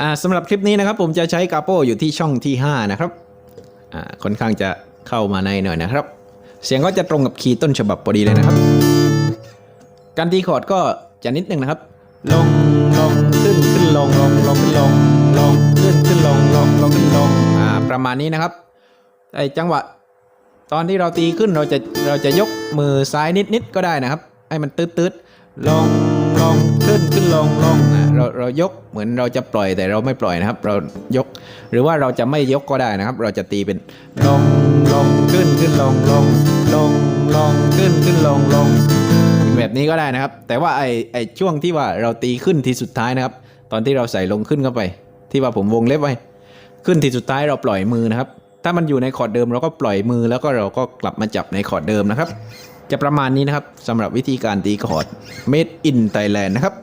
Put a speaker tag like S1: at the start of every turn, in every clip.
S1: อ่าสำหรับคลิปนี้นะครับผมจะใช้กาโปอยู่ที่ช่องที่ 5 นะครับอ่าค่อนข้างจะเข้ามาในหน่อยนะครับ เสียงก็จะตรงกับคีย์ต้นฉบับพอดีเลยนะครับ การตีคอร์ดก็จะนิดนึงนะครับ ลงลงขึ้นขึ้นลงลงลงขึ้นลงลงขึ้นขึ้นลงลงลงขึ้นลงอ่าประมาณนี้นะครับไอจังหวะ ตอนที่เราตีขึ้นเราจะเราจะยกมือซ้ายนิดนิดๆก็ได้นะครับ ให้มันตืดตืดๆลงลงขึ้ นขึ้นลงลงอะเราเรายกเหมือนเราจะปล่อยแต่เราไม่ปล่อยนะครับ เรายก หรือว่าเราจะไม่ยกก็ได้นะครับ เราจะตีเป็นลงลงขึ้นขึ้นลงลงลงลงขึ้นขึ้นลงลงแบบนี้ก็ได้นะครับ แต่ว่าไอไอช่วงที่ว่าเราตีขึ้นทีสุดท้ายนะครับ ตอนที่เราใส่ลงขึ้นเข้าไป ที่ว่าผมวงเล็บไว้ขึ้นทีสุดท้ายเราปล่อยมือนะครับ ถ้ามันอยู่ในคอร์ดเดิมเราก็ปล่อยมือแล้วก็เราก็กลับมาจับในคอร์ดเดิมนะครับ จะประมาณนี้นะครับสำหรับวิธีการตีคอร์ด Made in Thailand นะครับ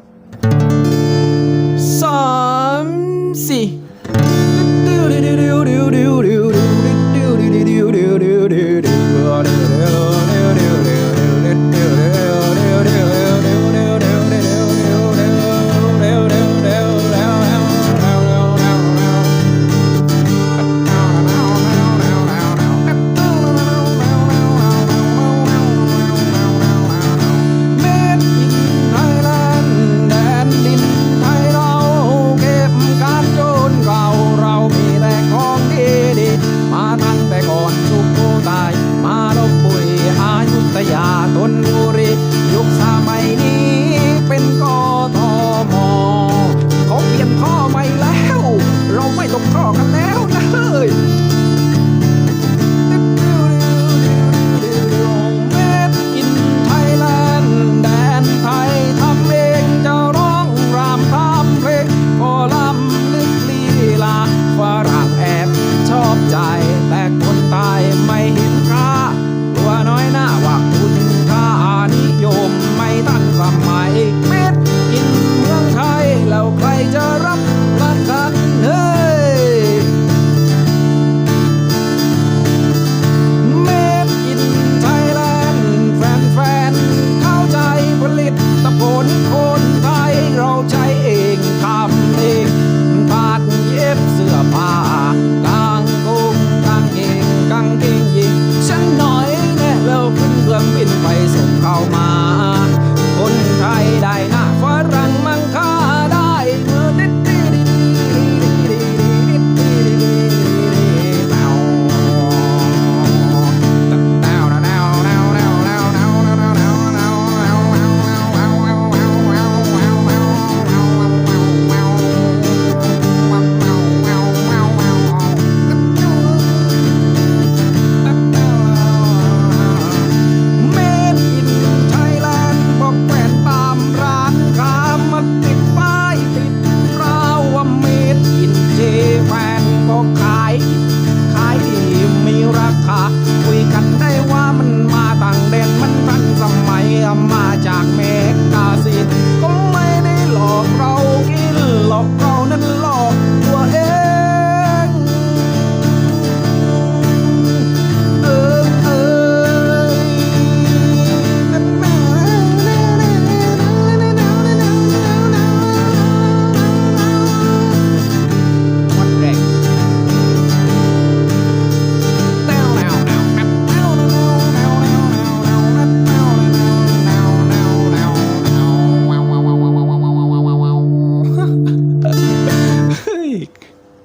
S1: ฝรั่ง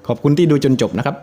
S1: ขอบคุณที่ดูจนจบนะครับ